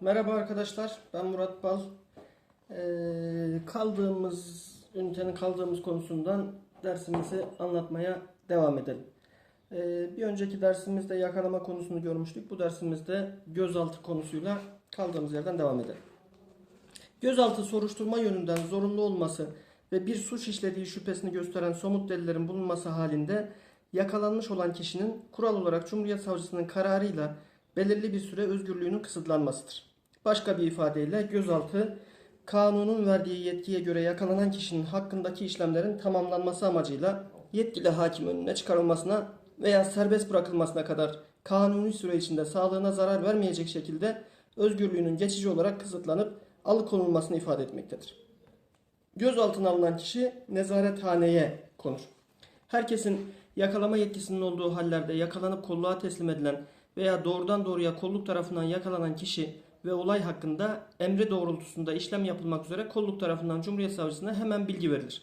Merhaba arkadaşlar, ben Murat Bal. Ee, kaldığımız, ünitenin kaldığımız konusundan dersimizi anlatmaya devam edelim. Ee, bir önceki dersimizde yakalama konusunu görmüştük. Bu dersimizde gözaltı konusuyla kaldığımız yerden devam edelim. Gözaltı soruşturma yönünden zorunlu olması ve bir suç işlediği şüphesini gösteren somut delillerin bulunması halinde yakalanmış olan kişinin kural olarak Cumhuriyet Savcısının kararıyla belirli bir süre özgürlüğünün kısıtlanmasıdır. Başka bir ifadeyle gözaltı kanunun verdiği yetkiye göre yakalanan kişinin hakkındaki işlemlerin tamamlanması amacıyla yetkili hakim önüne çıkarılmasına veya serbest bırakılmasına kadar kanuni süre içinde sağlığına zarar vermeyecek şekilde özgürlüğünün geçici olarak kısıtlanıp alıkonulmasını ifade etmektedir. Gözaltına alınan kişi nezarethaneye konur. Herkesin yakalama yetkisinin olduğu hallerde yakalanıp kolluğa teslim edilen veya doğrudan doğruya kolluk tarafından yakalanan kişi ve olay hakkında emri doğrultusunda işlem yapılmak üzere kolluk tarafından Cumhuriyet Savcısına hemen bilgi verilir.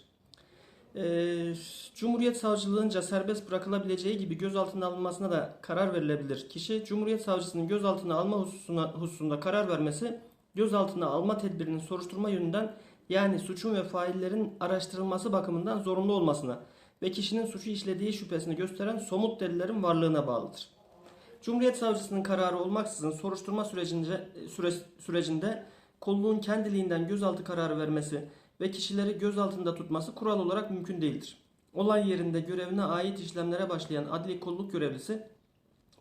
Ee, Cumhuriyet Savcılığınca serbest bırakılabileceği gibi gözaltına alınmasına da karar verilebilir. Kişi Cumhuriyet Savcısının gözaltına alma hususuna, hususunda karar vermesi gözaltına alma tedbirinin soruşturma yönünden yani suçun ve faillerin araştırılması bakımından zorunlu olmasına ve kişinin suçu işlediği şüphesini gösteren somut delillerin varlığına bağlıdır. Cumhuriyet Savcısının kararı olmaksızın soruşturma sürecince, süre, sürecinde kolluğun kendiliğinden gözaltı kararı vermesi ve kişileri gözaltında tutması kural olarak mümkün değildir. Olay yerinde görevine ait işlemlere başlayan adli kolluk görevlisi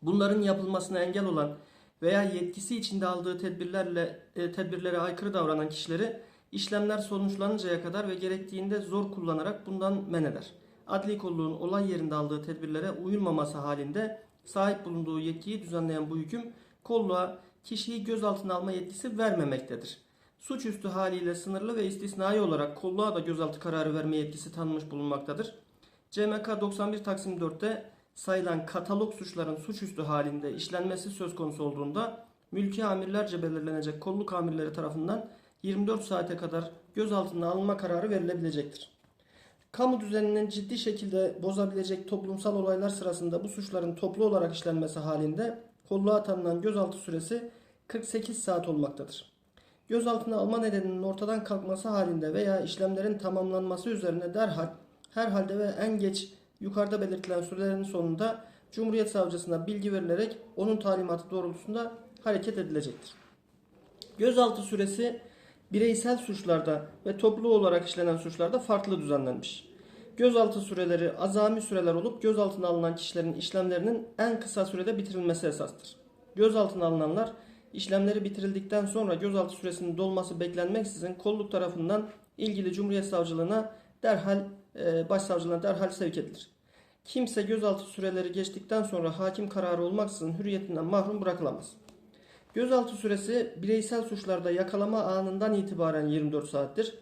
bunların yapılmasına engel olan veya yetkisi içinde aldığı tedbirlerle e, tedbirlere aykırı davranan kişileri işlemler sonuçlanıncaya kadar ve gerektiğinde zor kullanarak bundan men eder. Adli kolluğun olay yerinde aldığı tedbirlere uyulmaması halinde sahip bulunduğu yetkiyi düzenleyen bu hüküm kolluğa kişiyi gözaltına alma yetkisi vermemektedir. Suçüstü haliyle sınırlı ve istisnai olarak kolluğa da gözaltı kararı verme yetkisi tanınmış bulunmaktadır. CMK 91 Taksim 4'te sayılan katalog suçların suçüstü halinde işlenmesi söz konusu olduğunda mülki amirlerce belirlenecek kolluk amirleri tarafından 24 saate kadar gözaltına alınma kararı verilebilecektir. Kamu düzeninin ciddi şekilde bozabilecek toplumsal olaylar sırasında bu suçların toplu olarak işlenmesi halinde kolluğa tanınan gözaltı süresi 48 saat olmaktadır. Gözaltına alma nedeninin ortadan kalkması halinde veya işlemlerin tamamlanması üzerine derhal herhalde ve en geç yukarıda belirtilen sürelerin sonunda Cumhuriyet Savcısına bilgi verilerek onun talimatı doğrultusunda hareket edilecektir. Gözaltı süresi bireysel suçlarda ve toplu olarak işlenen suçlarda farklı düzenlenmiş. Gözaltı süreleri azami süreler olup gözaltına alınan kişilerin işlemlerinin en kısa sürede bitirilmesi esastır. Gözaltına alınanlar işlemleri bitirildikten sonra gözaltı süresinin dolması beklenmeksizin kolluk tarafından ilgili Cumhuriyet Savcılığına derhal e, başsavcılığına derhal sevk edilir. Kimse gözaltı süreleri geçtikten sonra hakim kararı olmaksızın hürriyetinden mahrum bırakılamaz. Gözaltı süresi bireysel suçlarda yakalama anından itibaren 24 saattir.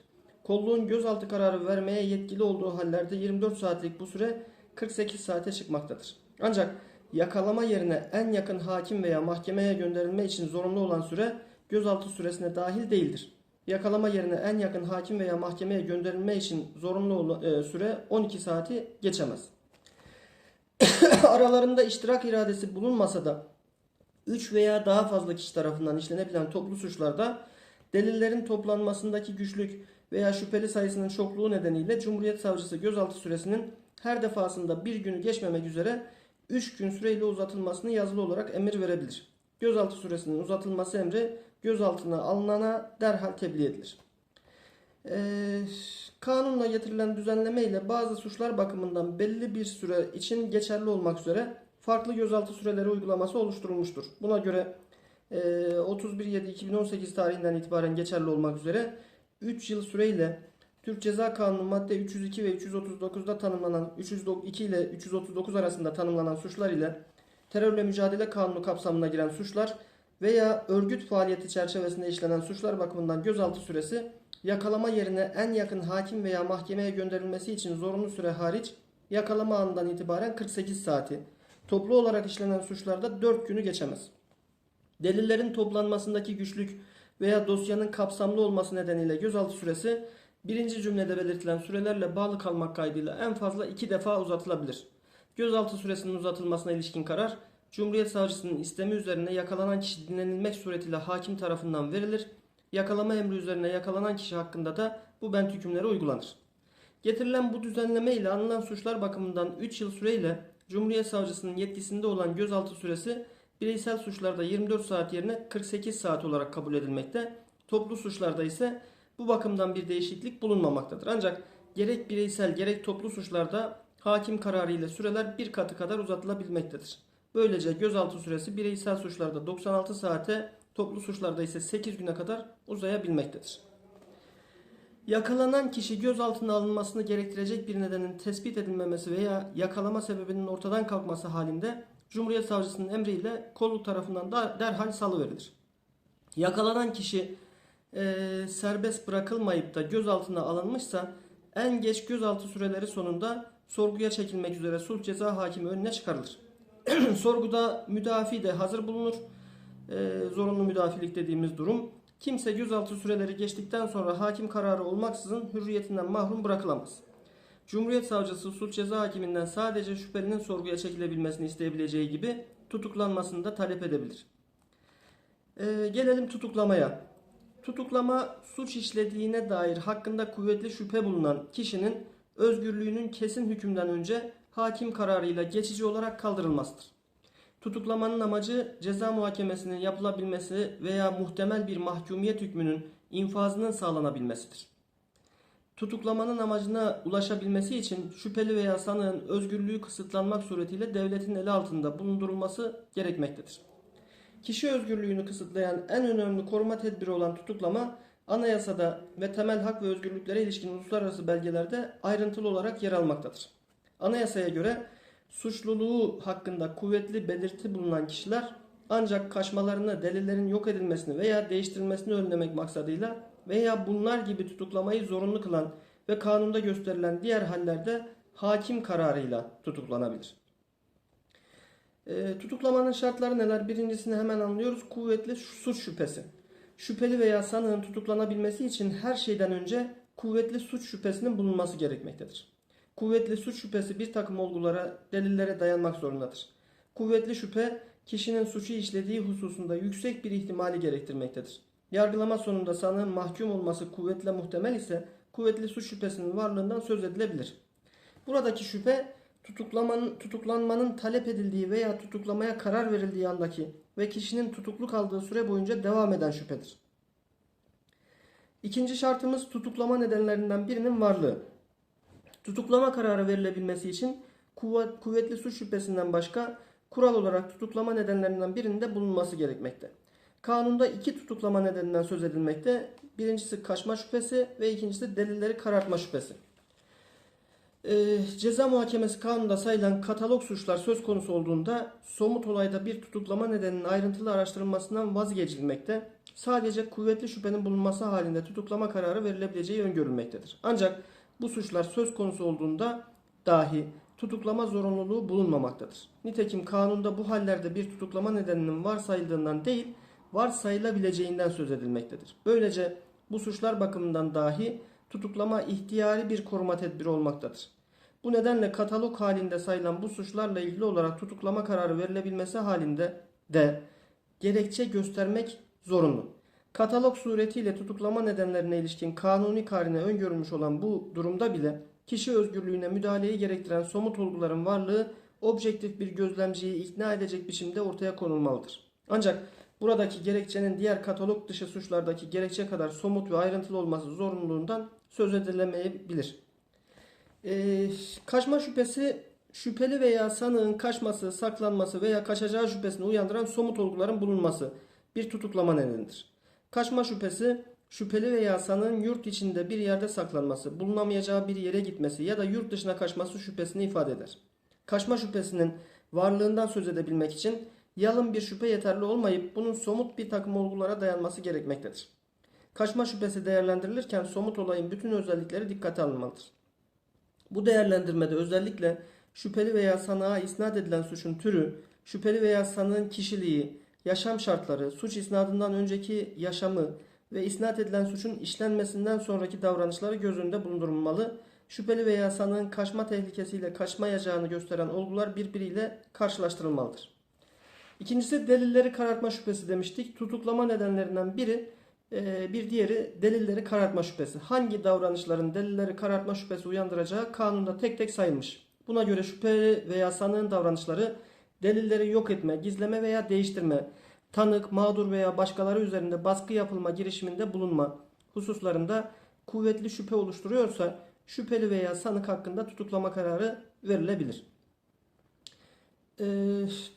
Kolluğun gözaltı kararı vermeye yetkili olduğu hallerde 24 saatlik bu süre 48 saate çıkmaktadır. Ancak yakalama yerine en yakın hakim veya mahkemeye gönderilme için zorunlu olan süre gözaltı süresine dahil değildir. Yakalama yerine en yakın hakim veya mahkemeye gönderilme için zorunlu e, süre 12 saati geçemez. Aralarında iştirak iradesi bulunmasa da 3 veya daha fazla kişi tarafından işlenebilen toplu suçlarda delillerin toplanmasındaki güçlük veya şüpheli sayısının çokluğu nedeniyle Cumhuriyet Savcısı gözaltı süresinin her defasında bir günü geçmemek üzere 3 gün süreyle uzatılmasını yazılı olarak emir verebilir. Gözaltı süresinin uzatılması emri gözaltına alınana derhal tebliğ edilir. Ee, kanunla getirilen düzenleme ile bazı suçlar bakımından belli bir süre için geçerli olmak üzere farklı gözaltı süreleri uygulaması oluşturulmuştur. Buna göre e, 31.7.2018 tarihinden itibaren geçerli olmak üzere 3 yıl süreyle Türk Ceza Kanunu madde 302 ve 339'da tanımlanan 302 ile 339 arasında tanımlanan suçlar ile terörle mücadele kanunu kapsamına giren suçlar veya örgüt faaliyeti çerçevesinde işlenen suçlar bakımından gözaltı süresi yakalama yerine en yakın hakim veya mahkemeye gönderilmesi için zorunlu süre hariç yakalama anından itibaren 48 saati, toplu olarak işlenen suçlarda 4 günü geçemez. Delillerin toplanmasındaki güçlük veya dosyanın kapsamlı olması nedeniyle gözaltı süresi birinci cümlede belirtilen sürelerle bağlı kalmak kaydıyla en fazla iki defa uzatılabilir. Gözaltı süresinin uzatılmasına ilişkin karar Cumhuriyet Savcısının istemi üzerine yakalanan kişi dinlenilmek suretiyle hakim tarafından verilir. Yakalama emri üzerine yakalanan kişi hakkında da bu bent hükümleri uygulanır. Getirilen bu düzenleme ile anılan suçlar bakımından 3 yıl süreyle Cumhuriyet Savcısının yetkisinde olan gözaltı süresi bireysel suçlarda 24 saat yerine 48 saat olarak kabul edilmekte. Toplu suçlarda ise bu bakımdan bir değişiklik bulunmamaktadır. Ancak gerek bireysel gerek toplu suçlarda hakim kararı ile süreler bir katı kadar uzatılabilmektedir. Böylece gözaltı süresi bireysel suçlarda 96 saate, toplu suçlarda ise 8 güne kadar uzayabilmektedir. Yakalanan kişi gözaltına alınmasını gerektirecek bir nedenin tespit edilmemesi veya yakalama sebebinin ortadan kalkması halinde Cumhuriyet Savcısının emriyle kolluk tarafından da derhal salıverilir. Yakalanan kişi e, serbest bırakılmayıp da gözaltına alınmışsa en geç gözaltı süreleri sonunda sorguya çekilmek üzere sulh ceza hakimi önüne çıkarılır. Sorguda müdafi de hazır bulunur. E, zorunlu müdafilik dediğimiz durum. Kimse gözaltı süreleri geçtikten sonra hakim kararı olmaksızın hürriyetinden mahrum bırakılamaz. Cumhuriyet Savcısı sulh ceza hakiminden sadece şüphelinin sorguya çekilebilmesini isteyebileceği gibi tutuklanmasını da talep edebilir. E, gelelim tutuklamaya. Tutuklama suç işlediğine dair hakkında kuvvetli şüphe bulunan kişinin özgürlüğünün kesin hükümden önce hakim kararıyla geçici olarak kaldırılmasıdır. Tutuklamanın amacı ceza muhakemesinin yapılabilmesi veya muhtemel bir mahkumiyet hükmünün infazının sağlanabilmesidir. Tutuklamanın amacına ulaşabilmesi için şüpheli veya sanığın özgürlüğü kısıtlanmak suretiyle devletin eli altında bulundurulması gerekmektedir. Kişi özgürlüğünü kısıtlayan en önemli koruma tedbiri olan tutuklama anayasada ve temel hak ve özgürlüklere ilişkin uluslararası belgelerde ayrıntılı olarak yer almaktadır. Anayasaya göre suçluluğu hakkında kuvvetli belirti bulunan kişiler ancak kaçmalarını, delillerin yok edilmesini veya değiştirilmesini önlemek maksadıyla veya bunlar gibi tutuklamayı zorunlu kılan ve kanunda gösterilen diğer hallerde hakim kararıyla tutuklanabilir. E, tutuklamanın şartları neler? Birincisini hemen anlıyoruz. Kuvvetli suç şüphesi. Şüpheli veya sanığın tutuklanabilmesi için her şeyden önce kuvvetli suç şüphesinin bulunması gerekmektedir. Kuvvetli suç şüphesi bir takım olgulara, delillere dayanmak zorundadır. Kuvvetli şüphe kişinin suçu işlediği hususunda yüksek bir ihtimali gerektirmektedir. Yargılama sonunda sanığın mahkum olması kuvvetle muhtemel ise kuvvetli suç şüphesinin varlığından söz edilebilir. Buradaki şüphe tutuklamanın, tutuklanmanın talep edildiği veya tutuklamaya karar verildiği andaki ve kişinin tutuklu kaldığı süre boyunca devam eden şüphedir. İkinci şartımız tutuklama nedenlerinden birinin varlığı. Tutuklama kararı verilebilmesi için kuvvet, kuvvetli suç şüphesinden başka kural olarak tutuklama nedenlerinden birinin de bulunması gerekmekte. Kanunda iki tutuklama nedeninden söz edilmekte. Birincisi kaçma şüphesi ve ikincisi delilleri karartma şüphesi. Ee, ceza muhakemesi kanunda sayılan katalog suçlar söz konusu olduğunda somut olayda bir tutuklama nedeninin ayrıntılı araştırılmasından vazgeçilmekte. Sadece kuvvetli şüphenin bulunması halinde tutuklama kararı verilebileceği öngörülmektedir. Ancak bu suçlar söz konusu olduğunda dahi tutuklama zorunluluğu bulunmamaktadır. Nitekim kanunda bu hallerde bir tutuklama nedeninin varsayıldığından değil, varsayılabileceğinden söz edilmektedir. Böylece bu suçlar bakımından dahi tutuklama ihtiyari bir koruma tedbiri olmaktadır. Bu nedenle katalog halinde sayılan bu suçlarla ilgili olarak tutuklama kararı verilebilmesi halinde de gerekçe göstermek zorunlu. Katalog suretiyle tutuklama nedenlerine ilişkin kanuni karine öngörülmüş olan bu durumda bile kişi özgürlüğüne müdahaleyi gerektiren somut olguların varlığı objektif bir gözlemciyi ikna edecek biçimde ortaya konulmalıdır. Ancak buradaki gerekçenin diğer katalog dışı suçlardaki gerekçe kadar somut ve ayrıntılı olması zorunluluğundan söz edilemeyebilir. Ee, kaçma şüphesi şüpheli veya sanığın kaçması, saklanması veya kaçacağı şüphesini uyandıran somut olguların bulunması bir tutuklama nedenidir. Kaçma şüphesi şüpheli veya sanığın yurt içinde bir yerde saklanması, bulunamayacağı bir yere gitmesi ya da yurt dışına kaçması şüphesini ifade eder. Kaçma şüphesinin varlığından söz edebilmek için yalın bir şüphe yeterli olmayıp bunun somut bir takım olgulara dayanması gerekmektedir. Kaçma şüphesi değerlendirilirken somut olayın bütün özellikleri dikkate alınmalıdır. Bu değerlendirmede özellikle şüpheli veya sanığa isnat edilen suçun türü, şüpheli veya sanığın kişiliği, yaşam şartları, suç isnadından önceki yaşamı ve isnat edilen suçun işlenmesinden sonraki davranışları göz önünde bulundurulmalı. Şüpheli veya sanığın kaçma tehlikesiyle kaçmayacağını gösteren olgular birbiriyle karşılaştırılmalıdır. İkincisi delilleri karartma şüphesi demiştik. Tutuklama nedenlerinden biri e, bir diğeri delilleri karartma şüphesi. Hangi davranışların delilleri karartma şüphesi uyandıracağı kanunda tek tek sayılmış. Buna göre şüpheli veya sanığın davranışları delilleri yok etme, gizleme veya değiştirme, tanık, mağdur veya başkaları üzerinde baskı yapılma girişiminde bulunma hususlarında kuvvetli şüphe oluşturuyorsa şüpheli veya sanık hakkında tutuklama kararı verilebilir. Ee,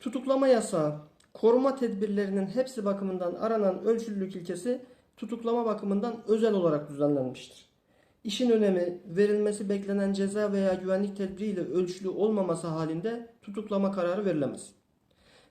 tutuklama yasağı, koruma tedbirlerinin hepsi bakımından aranan ölçülülük ilkesi tutuklama bakımından özel olarak düzenlenmiştir. İşin önemi verilmesi beklenen ceza veya güvenlik tedbiriyle ölçülü olmaması halinde tutuklama kararı verilemez.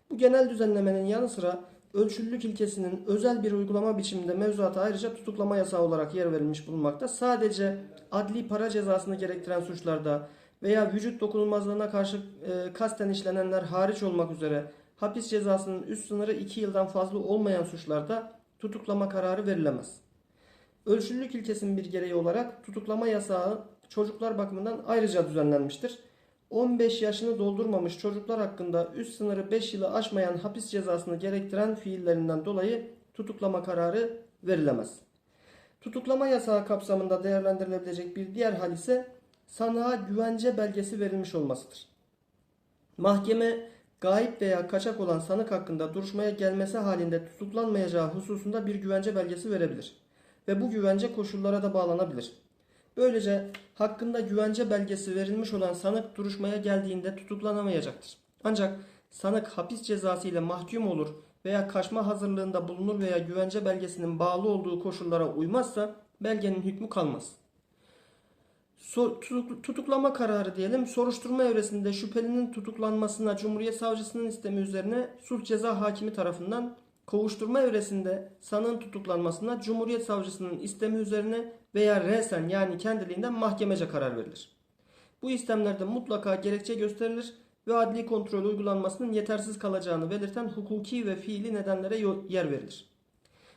Bu genel düzenlemenin yanı sıra ölçülülük ilkesinin özel bir uygulama biçiminde mevzuata ayrıca tutuklama yasağı olarak yer verilmiş bulunmakta. Sadece adli para cezasını gerektiren suçlarda veya vücut dokunulmazlığına karşı e, kasten işlenenler hariç olmak üzere hapis cezasının üst sınırı 2 yıldan fazla olmayan suçlarda tutuklama kararı verilemez. Ölçülülük ilkesinin bir gereği olarak tutuklama yasağı çocuklar bakımından ayrıca düzenlenmiştir. 15 yaşını doldurmamış çocuklar hakkında üst sınırı 5 yılı aşmayan hapis cezasını gerektiren fiillerinden dolayı tutuklama kararı verilemez. Tutuklama yasağı kapsamında değerlendirilebilecek bir diğer hal ise sanığa güvence belgesi verilmiş olmasıdır. Mahkeme gayip veya kaçak olan sanık hakkında duruşmaya gelmesi halinde tutuklanmayacağı hususunda bir güvence belgesi verebilir ve bu güvence koşullara da bağlanabilir. Böylece hakkında güvence belgesi verilmiş olan sanık duruşmaya geldiğinde tutuklanamayacaktır. Ancak sanık hapis cezası ile mahkum olur veya kaçma hazırlığında bulunur veya güvence belgesinin bağlı olduğu koşullara uymazsa belgenin hükmü kalmaz. Tutuklama kararı diyelim. Soruşturma evresinde şüphelinin tutuklanmasına Cumhuriyet Savcısının istemi üzerine sulh ceza hakimi tarafından kovuşturma evresinde sanığın tutuklanmasına Cumhuriyet Savcısının istemi üzerine veya resen yani kendiliğinden mahkemece karar verilir. Bu istemlerde mutlaka gerekçe gösterilir ve adli kontrol uygulanmasının yetersiz kalacağını belirten hukuki ve fiili nedenlere yer verilir.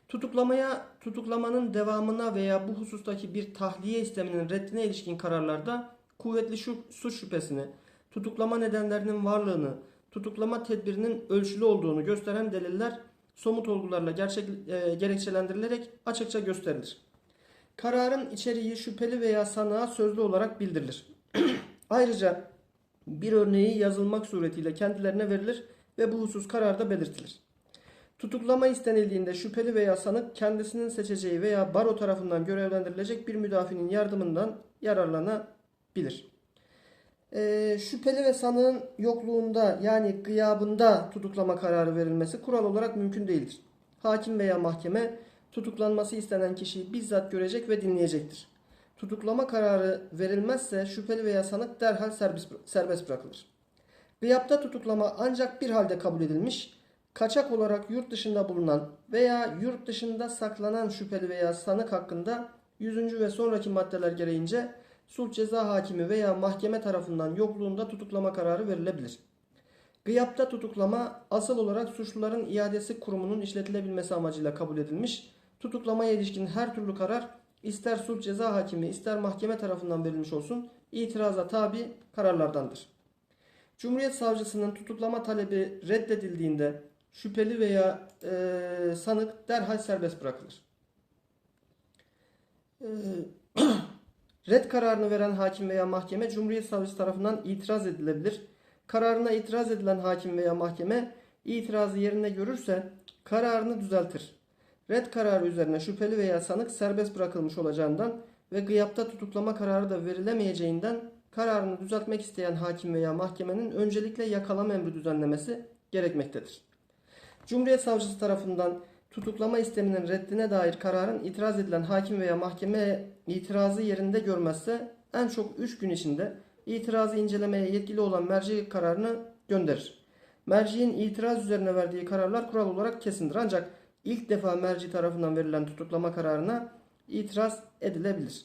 Tutuklamaya, tutuklamanın devamına veya bu husustaki bir tahliye isteminin reddine ilişkin kararlarda kuvvetli suç şüphesini, tutuklama nedenlerinin varlığını, tutuklama tedbirinin ölçülü olduğunu gösteren deliller somut olgularla gerçek, e, gerekçelendirilerek açıkça gösterilir. Kararın içeriği şüpheli veya sanığa sözlü olarak bildirilir. Ayrıca bir örneği yazılmak suretiyle kendilerine verilir ve bu husus kararda belirtilir. Tutuklama istenildiğinde şüpheli veya sanık kendisinin seçeceği veya baro tarafından görevlendirilecek bir müdafinin yardımından yararlanabilir. Ee, şüpheli ve sanığın yokluğunda yani gıyabında tutuklama kararı verilmesi kural olarak mümkün değildir. Hakim veya mahkeme tutuklanması istenen kişiyi bizzat görecek ve dinleyecektir. Tutuklama kararı verilmezse şüpheli veya sanık derhal serbest bırakılır. Gıyapta tutuklama ancak bir halde kabul edilmiş, kaçak olarak yurt dışında bulunan veya yurt dışında saklanan şüpheli veya sanık hakkında 100. ve sonraki maddeler gereğince sulh ceza hakimi veya mahkeme tarafından yokluğunda tutuklama kararı verilebilir. Gıyapta tutuklama asıl olarak suçluların iadesi kurumunun işletilebilmesi amacıyla kabul edilmiş. Tutuklamaya ilişkin her türlü karar ister sulh ceza hakimi ister mahkeme tarafından verilmiş olsun itiraza tabi kararlardandır. Cumhuriyet Savcısının tutuklama talebi reddedildiğinde şüpheli veya e, sanık derhal serbest bırakılır. E, red kararını veren hakim veya mahkeme Cumhuriyet Savcısı tarafından itiraz edilebilir. Kararına itiraz edilen hakim veya mahkeme itirazı yerine görürse kararını düzeltir. Red kararı üzerine şüpheli veya sanık serbest bırakılmış olacağından ve gıyapta tutuklama kararı da verilemeyeceğinden kararını düzeltmek isteyen hakim veya mahkemenin öncelikle yakalama emri düzenlemesi gerekmektedir. Cumhuriyet Savcısı tarafından tutuklama isteminin reddine dair kararın itiraz edilen hakim veya mahkeme itirazı yerinde görmezse en çok 3 gün içinde itirazı incelemeye yetkili olan merci kararını gönderir. Merciğin itiraz üzerine verdiği kararlar kural olarak kesindir ancak ilk defa merci tarafından verilen tutuklama kararına itiraz edilebilir.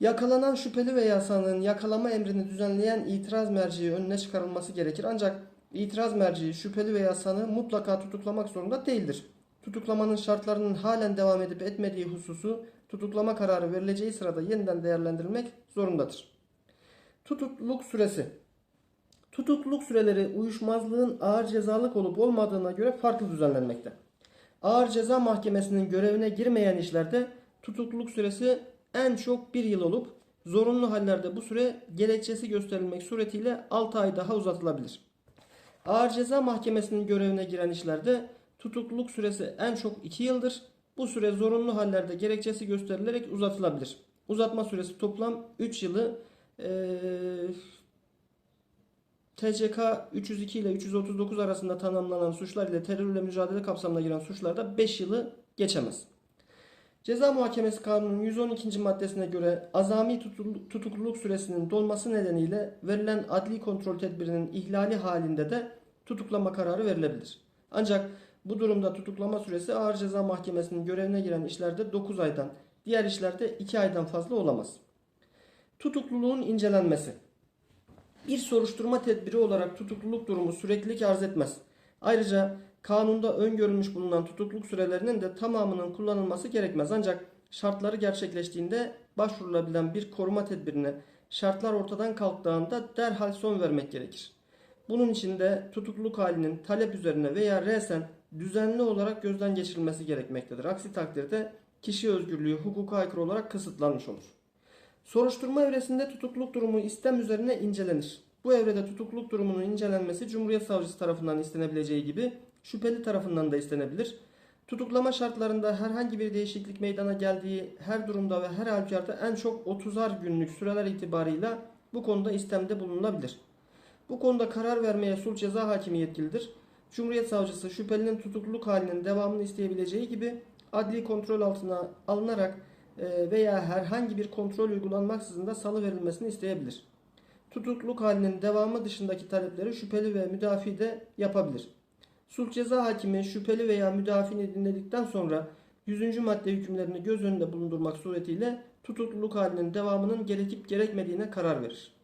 Yakalanan şüpheli veya sanığın yakalama emrini düzenleyen itiraz merciği önüne çıkarılması gerekir ancak itiraz merciği şüpheli veya sanığı mutlaka tutuklamak zorunda değildir. Tutuklamanın şartlarının halen devam edip etmediği hususu tutuklama kararı verileceği sırada yeniden değerlendirilmek zorundadır. Tutukluluk süresi Tutukluluk süreleri uyuşmazlığın ağır cezalık olup olmadığına göre farklı düzenlenmekte. Ağır ceza mahkemesinin görevine girmeyen işlerde tutukluluk süresi en çok bir yıl olup zorunlu hallerde bu süre gerekçesi gösterilmek suretiyle 6 ay daha uzatılabilir. Ağır ceza mahkemesinin görevine giren işlerde tutukluluk süresi en çok 2 yıldır. Bu süre zorunlu hallerde gerekçesi gösterilerek uzatılabilir. Uzatma süresi toplam 3 yılı eee TCK 302 ile 339 arasında tanımlanan suçlar ile terörle mücadele kapsamına giren suçlarda 5 yılı geçemez. Ceza Muhakemesi Kanunu'nun 112. maddesine göre azami tutuklu- tutukluluk süresinin dolması nedeniyle verilen adli kontrol tedbirinin ihlali halinde de tutuklama kararı verilebilir. Ancak bu durumda tutuklama süresi Ağır Ceza Mahkemesi'nin görevine giren işlerde 9 aydan, diğer işlerde 2 aydan fazla olamaz. Tutukluluğun incelenmesi bir soruşturma tedbiri olarak tutukluluk durumu süreklilik arz etmez. Ayrıca kanunda öngörülmüş bulunan tutukluluk sürelerinin de tamamının kullanılması gerekmez. Ancak şartları gerçekleştiğinde başvurulabilen bir koruma tedbirine şartlar ortadan kalktığında derhal son vermek gerekir. Bunun için de tutukluluk halinin talep üzerine veya resen düzenli olarak gözden geçirilmesi gerekmektedir. Aksi takdirde kişi özgürlüğü hukuka aykırı olarak kısıtlanmış olur. Soruşturma evresinde tutukluluk durumu istem üzerine incelenir. Bu evrede tutukluluk durumunun incelenmesi Cumhuriyet Savcısı tarafından istenebileceği gibi şüpheli tarafından da istenebilir. Tutuklama şartlarında herhangi bir değişiklik meydana geldiği her durumda ve her halükarda en çok 30'ar günlük süreler itibarıyla bu konuda istemde bulunulabilir. Bu konuda karar vermeye sulh ceza hakimi yetkilidir. Cumhuriyet Savcısı şüphelinin tutukluluk halinin devamını isteyebileceği gibi adli kontrol altına alınarak e, veya herhangi bir kontrol uygulanmaksızın da salı verilmesini isteyebilir. Tutukluluk halinin devamı dışındaki talepleri şüpheli ve müdafi de yapabilir. Sulh ceza hakimi şüpheli veya müdafini dinledikten sonra 100. madde hükümlerini göz önünde bulundurmak suretiyle tutukluluk halinin devamının gerekip gerekmediğine karar verir.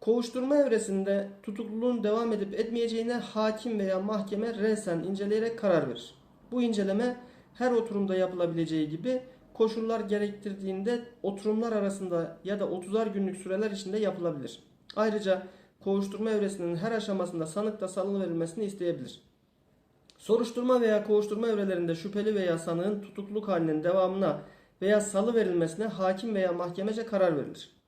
Kovuşturma evresinde tutukluluğun devam edip etmeyeceğine hakim veya mahkeme resen inceleyerek karar verir. Bu inceleme her oturumda yapılabileceği gibi koşullar gerektirdiğinde oturumlar arasında ya da 30'ar günlük süreler içinde yapılabilir. Ayrıca kovuşturma evresinin her aşamasında sanık da salı verilmesini isteyebilir. Soruşturma veya kovuşturma evrelerinde şüpheli veya sanığın tutukluluk halinin devamına veya salı verilmesine hakim veya mahkemece karar verilir.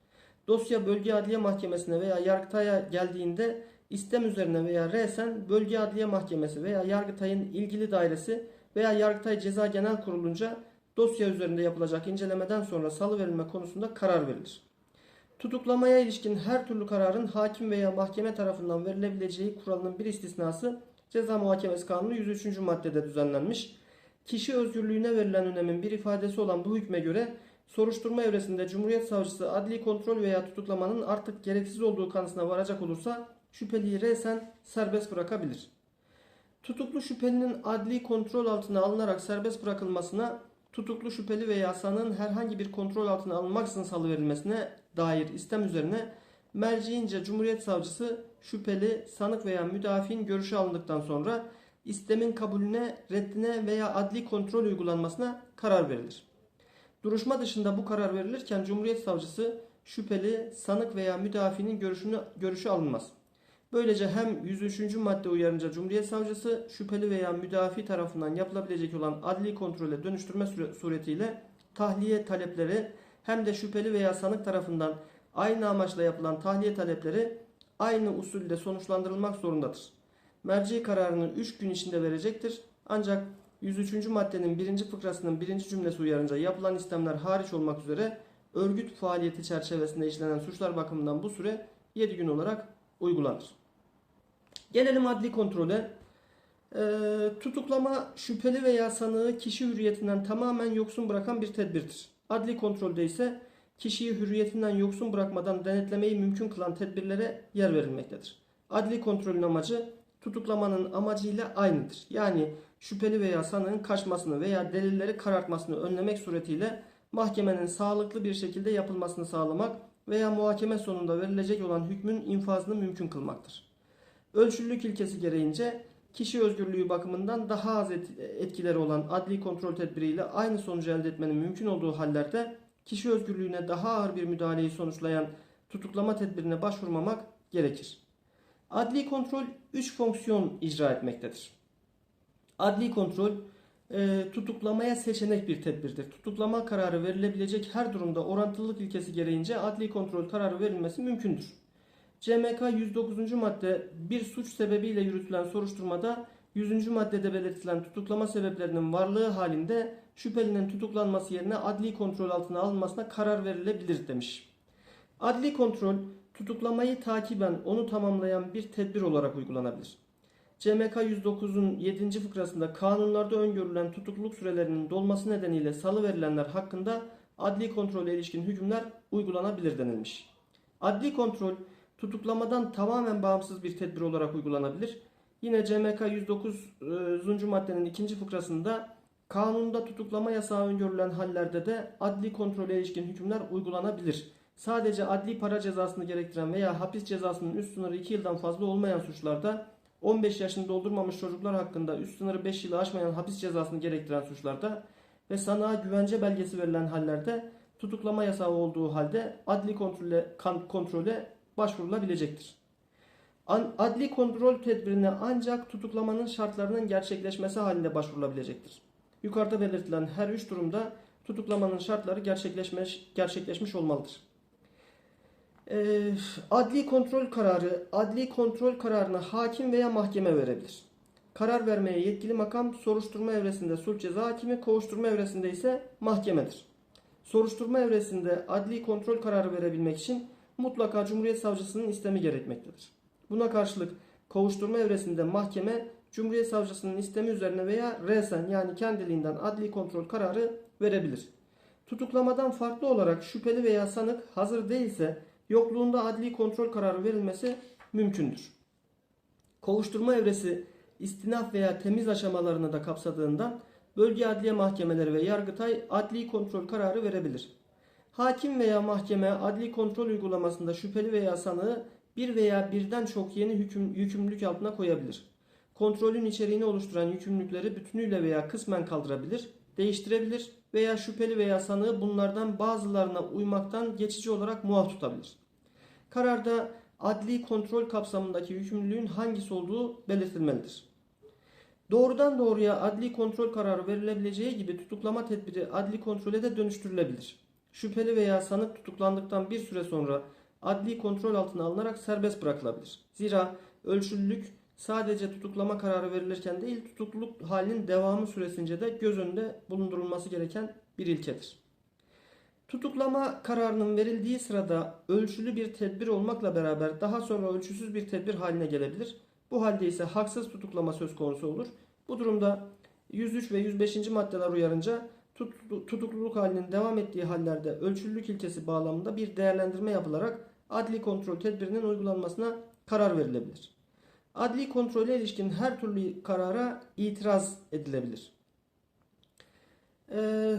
Dosya bölge adliye mahkemesine veya yargıtaya geldiğinde istem üzerine veya resen bölge adliye mahkemesi veya yargıtayın ilgili dairesi veya yargıtay ceza genel kurulunca dosya üzerinde yapılacak incelemeden sonra salı verilme konusunda karar verilir. Tutuklamaya ilişkin her türlü kararın hakim veya mahkeme tarafından verilebileceği kuralının bir istisnası Ceza Muhakemesi Kanunu 103. maddede düzenlenmiş. Kişi özgürlüğüne verilen önemin bir ifadesi olan bu hükme göre soruşturma evresinde Cumhuriyet Savcısı adli kontrol veya tutuklamanın artık gereksiz olduğu kanısına varacak olursa şüpheliyi resen serbest bırakabilir. Tutuklu şüphelinin adli kontrol altına alınarak serbest bırakılmasına tutuklu şüpheli veya sanığın herhangi bir kontrol altına alınmaksızın salıverilmesine dair istem üzerine merciince Cumhuriyet Savcısı şüpheli, sanık veya müdafiin görüşü alındıktan sonra istemin kabulüne, reddine veya adli kontrol uygulanmasına karar verilir. Duruşma dışında bu karar verilirken Cumhuriyet Savcısı şüpheli, sanık veya müdafinin görüşünü, görüşü alınmaz. Böylece hem 103. madde uyarınca Cumhuriyet Savcısı şüpheli veya müdafi tarafından yapılabilecek olan adli kontrole dönüştürme suretiyle tahliye talepleri hem de şüpheli veya sanık tarafından aynı amaçla yapılan tahliye talepleri aynı usulde sonuçlandırılmak zorundadır. Merci kararını 3 gün içinde verecektir. Ancak 103. maddenin 1. fıkrasının 1. cümlesi uyarınca yapılan istemler hariç olmak üzere örgüt faaliyeti çerçevesinde işlenen suçlar bakımından bu süre 7 gün olarak uygulanır. Gelelim adli kontrole. Ee, tutuklama şüpheli veya sanığı kişi hürriyetinden tamamen yoksun bırakan bir tedbirdir. Adli kontrolde ise kişiyi hürriyetinden yoksun bırakmadan denetlemeyi mümkün kılan tedbirlere yer verilmektedir. Adli kontrolün amacı tutuklamanın amacıyla aynıdır. Yani şüpheli veya sanığın kaçmasını veya delilleri karartmasını önlemek suretiyle mahkemenin sağlıklı bir şekilde yapılmasını sağlamak veya muhakeme sonunda verilecek olan hükmün infazını mümkün kılmaktır. Ölçülülük ilkesi gereğince kişi özgürlüğü bakımından daha az et- etkileri olan adli kontrol tedbiriyle aynı sonucu elde etmenin mümkün olduğu hallerde kişi özgürlüğüne daha ağır bir müdahaleyi sonuçlayan tutuklama tedbirine başvurmamak gerekir. Adli kontrol 3 fonksiyon icra etmektedir. Adli kontrol e, tutuklamaya seçenek bir tedbirdir. Tutuklama kararı verilebilecek her durumda orantılılık ilkesi gereğince adli kontrol kararı verilmesi mümkündür. CMK 109. madde bir suç sebebiyle yürütülen soruşturmada 100. maddede belirtilen tutuklama sebeplerinin varlığı halinde şüphelinin tutuklanması yerine adli kontrol altına alınmasına karar verilebilir demiş. Adli kontrol tutuklamayı takiben onu tamamlayan bir tedbir olarak uygulanabilir. CMK 109'un 7. fıkrasında kanunlarda öngörülen tutukluluk sürelerinin dolması nedeniyle salı verilenler hakkında adli kontrole ilişkin hükümler uygulanabilir denilmiş. Adli kontrol tutuklamadan tamamen bağımsız bir tedbir olarak uygulanabilir. Yine CMK 109. maddenin 2. fıkrasında kanunda tutuklama yasağı öngörülen hallerde de adli kontrole ilişkin hükümler uygulanabilir. Sadece adli para cezasını gerektiren veya hapis cezasının üst sınırı 2 yıldan fazla olmayan suçlarda 15 yaşını doldurmamış çocuklar hakkında üst sınırı 5 yılı aşmayan hapis cezasını gerektiren suçlarda ve sanığa güvence belgesi verilen hallerde tutuklama yasağı olduğu halde adli kontrole, kontrole başvurulabilecektir. Adli kontrol tedbirine ancak tutuklamanın şartlarının gerçekleşmesi halinde başvurulabilecektir. Yukarıda belirtilen her üç durumda tutuklamanın şartları gerçekleşmiş, gerçekleşmiş olmalıdır. Ee, adli kontrol kararı, adli kontrol kararını hakim veya mahkeme verebilir. Karar vermeye yetkili makam soruşturma evresinde sulh ceza hakimi, kovuşturma evresinde ise mahkemedir. Soruşturma evresinde adli kontrol kararı verebilmek için mutlaka Cumhuriyet Savcısının istemi gerekmektedir. Buna karşılık kovuşturma evresinde mahkeme Cumhuriyet Savcısının istemi üzerine veya resen yani kendiliğinden adli kontrol kararı verebilir. Tutuklamadan farklı olarak şüpheli veya sanık hazır değilse yokluğunda adli kontrol kararı verilmesi mümkündür. Kovuşturma evresi istinaf veya temiz aşamalarını da kapsadığından bölge adliye mahkemeleri ve yargıtay adli kontrol kararı verebilir. Hakim veya mahkeme adli kontrol uygulamasında şüpheli veya sanığı bir veya birden çok yeni hüküm, yükümlülük altına koyabilir. Kontrolün içeriğini oluşturan yükümlülükleri bütünüyle veya kısmen kaldırabilir, değiştirebilir veya şüpheli veya sanığı bunlardan bazılarına uymaktan geçici olarak muaf tutabilir. Kararda adli kontrol kapsamındaki yükümlülüğün hangisi olduğu belirtilmelidir. Doğrudan doğruya adli kontrol kararı verilebileceği gibi tutuklama tedbiri adli kontrole de dönüştürülebilir. Şüpheli veya sanık tutuklandıktan bir süre sonra adli kontrol altına alınarak serbest bırakılabilir. Zira ölçülülük sadece tutuklama kararı verilirken değil tutukluluk halinin devamı süresince de göz önünde bulundurulması gereken bir ilkedir. Tutuklama kararının verildiği sırada ölçülü bir tedbir olmakla beraber daha sonra ölçüsüz bir tedbir haline gelebilir. Bu halde ise haksız tutuklama söz konusu olur. Bu durumda 103 ve 105. maddeler uyarınca tut- tutukluluk halinin devam ettiği hallerde ölçülülük ilkesi bağlamında bir değerlendirme yapılarak adli kontrol tedbirinin uygulanmasına karar verilebilir. Adli kontrole ilişkin her türlü karara itiraz edilebilir. Ee,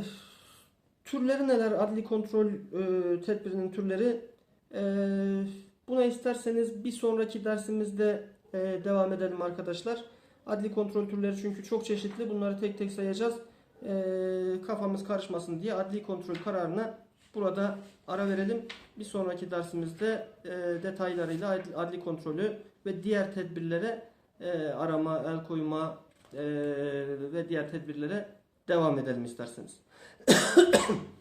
türleri neler? Adli kontrol e, tedbirinin türleri. Ee, buna isterseniz bir sonraki dersimizde e, devam edelim arkadaşlar. Adli kontrol türleri çünkü çok çeşitli. Bunları tek tek sayacağız. Ee, kafamız karışmasın diye adli kontrol kararına burada ara verelim. Bir sonraki dersimizde e, detaylarıyla adli, kontrolü ve diğer tedbirlere e, arama, el koyma e, ve diğer tedbirlere devam edelim isterseniz.